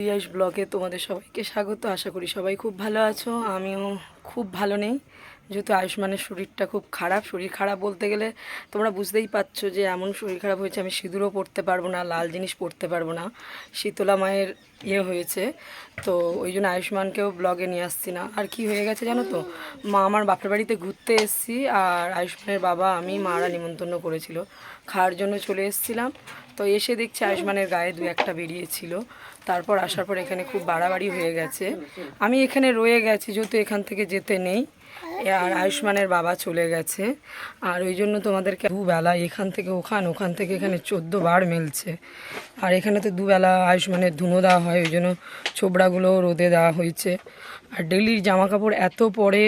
রিয়াস ব্লগে তোমাদের সবাইকে স্বাগত। আশা করি সবাই খুব ভালো আছো, আমিও খুব ভালো নেই। যেহেতু আয়ুষ্মানের শরীরটা খুব খারাপ, শরীর খারাপ বলতে গেলে তোমরা বুঝতেই পারছ যে এমন শরীর খারাপ হয়েছে আমি সিঁদুরও পরতে পারব না, লাল জিনিস পরতে পারব না, শীতলা মায়ের ইয়ে হয়েছে। তো ওই জন্য আয়ুষ্মানকেও ব্লগে নিয়ে আসছি না। আর কি হয়ে গেছে জানো তো? মা আমার বাপের বাড়িতে ঘুরতে এসেছি আর আয়ুষ্মানের বাবা, আমি, মারা নিমন্ত্রণ করেছিল। খাওয়ার জন্য চলে এসেছিলাম। তো এসে দেখছি আয়ুষ্মানের গায়ে দু একটা বেরিয়েছিল। তারপর আসার পর এখানে খুব বাড়াবাড়ি হয়ে গেছে। আমি এখানে রয়ে গেছি, যেহেতু এখান থেকে যেতে নেই। আর আয়ুষ্মানের বাবা চলে গেছে। আর ওই জন্য তোমাদেরকে দুবেলা এখান থেকে ওখান ওখান থেকে এখানে চোদ্দ বার মেলছে। আর এখানে তো দুবেলা আয়ুষ্মানের ধুনো দেওয়া হয়, ওই জন্য ছোবড়াগুলো রোদে দেওয়া হয়েছে। আর ডেলির জামা কাপড় এত পরে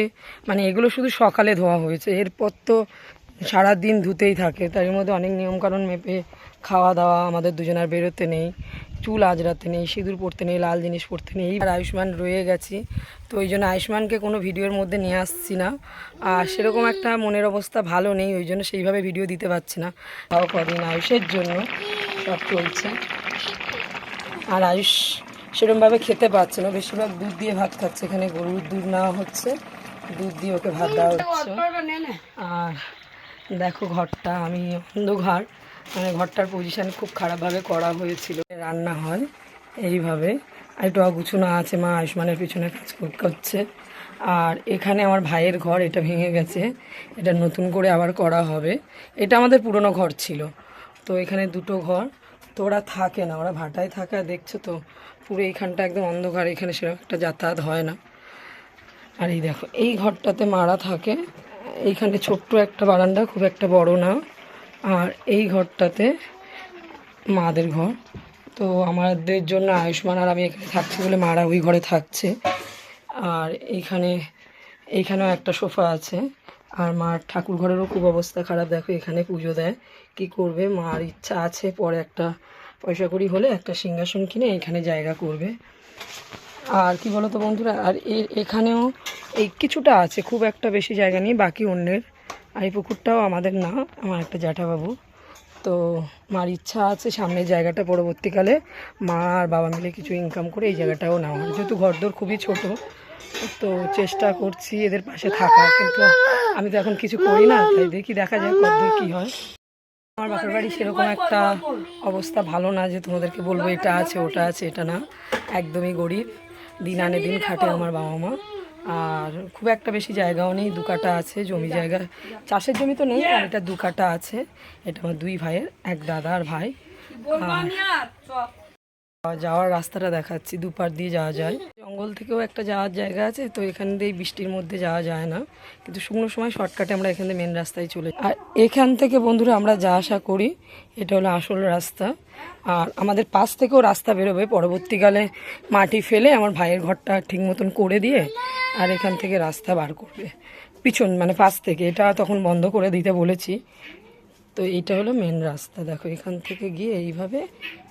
মানে এগুলো শুধু সকালে ধোয়া হয়েছে। এরপর তো সারাদিন ধুতেই থাকে। তার মধ্যে অনেক নিয়মকানুন মেপে খাওয়া দাওয়া আমাদের দুজনের বেরোতে নেই চুল আজরাতে নেই সিঁদুর পরতে নেই লাল জিনিস পরতে নেই। আর আয়ুষ্মান রয়ে গেছি তো ওই জন্য আয়ুষ্মানকে কোনো ভিডিওর মধ্যে নিয়ে আসছি না। আর সেরকম একটা মনের অবস্থা ভালো নেই ওই জন্য সেইভাবে ভিডিও দিতে পারছি না। তাও কদিন আয়ুষের জন্য সব চলছে। আর আয়ুষ সেরকমভাবে খেতে পারছে না বেশিরভাগ দুধ দিয়ে ভাত খাচ্ছে এখানে গরুর দুধ নেওয়া হচ্ছে দুধ দিয়ে ওকে ভাত দেওয়া হচ্ছে। আর দেখো ঘরটা আমি অন্ধকার। মানে ঘরটার পজিশন খুব খারাপভাবে করা হয়েছিল। রান্না হয় এইভাবে। আর একটু অগুছুনো আছে, মা আয়ুষ্মানের পিছনে কাজ করছে। আর এখানে আমার ভাইয়ের ঘর, এটা ভেঙে গেছে। এটা নতুন করে আবার করা হবে। এটা আমাদের পুরনো ঘর ছিল। তো এখানে দুটো ঘর। তো ওরা থাকে না, ওরা ভাটায় থাকে। আর দেখছ তো, পুরো এইখানটা একদম অন্ধকার, এখানে সেরকম একটা যাতায়াত হয় না। আর এই দেখো, এই ঘরটাতে মারা থাকে। এইখানে ছোট্ট একটা বারান্দা, খুব একটা বড় না। আর এই ঘরটাতে মাদের ঘর। তো আমাদের জন্য আয়ুষ্মান আর আমি এখানে থাকছি বলে মারা ওই ঘরে থাকছে। আর এইখানে এইখানেও একটা সোফা আছে। আর মার ঠাকুর ঘরেরও খুব অবস্থা খারাপ। দেখো এখানে পুজো দেয়। কি করবে? মার ইচ্ছা আছে পরে একটা পয়সা করি হলে একটা সিংহাসন কিনে এখানে জায়গা করবে। আর কি বলতো বন্ধুরা? আর এখানেও এই কিছুটা আছে। খুব একটা বেশি জায়গা নিয়ে বাকি অন্যের আর এই পুকুরটাও আমাদের না, আমার একটা জ্যাঠাবাবু। তো মার ইচ্ছা আছে সামনের জায়গাটা পরবর্তীকালে মা আর বাবা মিলে কিছু ইনকাম করে এই জায়গাটাও নেওয়া যেহেতু ঘরদোর খুবই ছোট, তো চেষ্টা করছি এদের পাশে থাকা কিন্তু আমি তো এখন কিছু করি না, তাই দেখি দেখা যায় কতদূর কী হয়। আমার বাপের বাড়ি সেরকম একটা অবস্থা ভালো না যে তোমাদেরকে বলব এটা আছে, ওটা আছে, এটা না। একদমই গরিব, দিন আনে দিন খাটে আমার বাবা মা। আর খুব একটা বেশি জায়গাও নেই দু কাটা আছে জমি জায়গা। চাষের জমি তো নেই আর এটা দু কাটা আছে। এটা আমার দুই ভাইয়ের এক দাদা আর ভাই যাওয়ার রাস্তাটা দেখাচ্ছি দুপার দিয়ে যাওয়া যায়। জঙ্গল থেকেও একটা যাওয়ার জায়গা আছে তো এখান দিয়ে বৃষ্টির মধ্যে যাওয়া যায় না। কিন্তু শুকনো সময় শর্টকাটে আমরা এখান থেকে মেন রাস্তায় চলে। আর এখান থেকে বন্ধুরা আমরা যা আশা করি এটা হলো আসল রাস্তা। আর আমাদের পাশ থেকেও রাস্তা বেরোবে। পরবর্তীকালে মাটি ফেলে আমার ভাইয়ের ঘরটা ঠিক মতন করে দিয়ে আর এখান থেকে রাস্তা বার করবে। পিছন মানে পাশ থেকে। এটা তখন বন্ধ করে দিতে বলেছি। তো এইটা হলো মেন রাস্তা। দেখো, এখান থেকে গিয়ে এইভাবে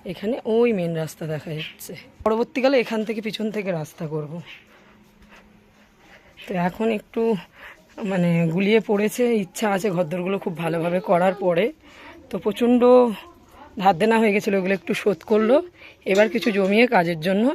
এখানে ওই মেন রাস্তা দেখা যাচ্ছে। পরবর্তীকালে এখান থেকে পিছন থেকে রাস্তা করব। তো এখন একটু মানে গুলিয়ে পড়েছে। ইচ্ছা আছে ঘরদোরগুলো খুব ভালোভাবে করার পরে। তো প্রচণ্ড ধার দেনা হয়ে গেছিল, ওগুলো একটু শোধ করল। এবার কিছু জমিয়ে কাজের জন্য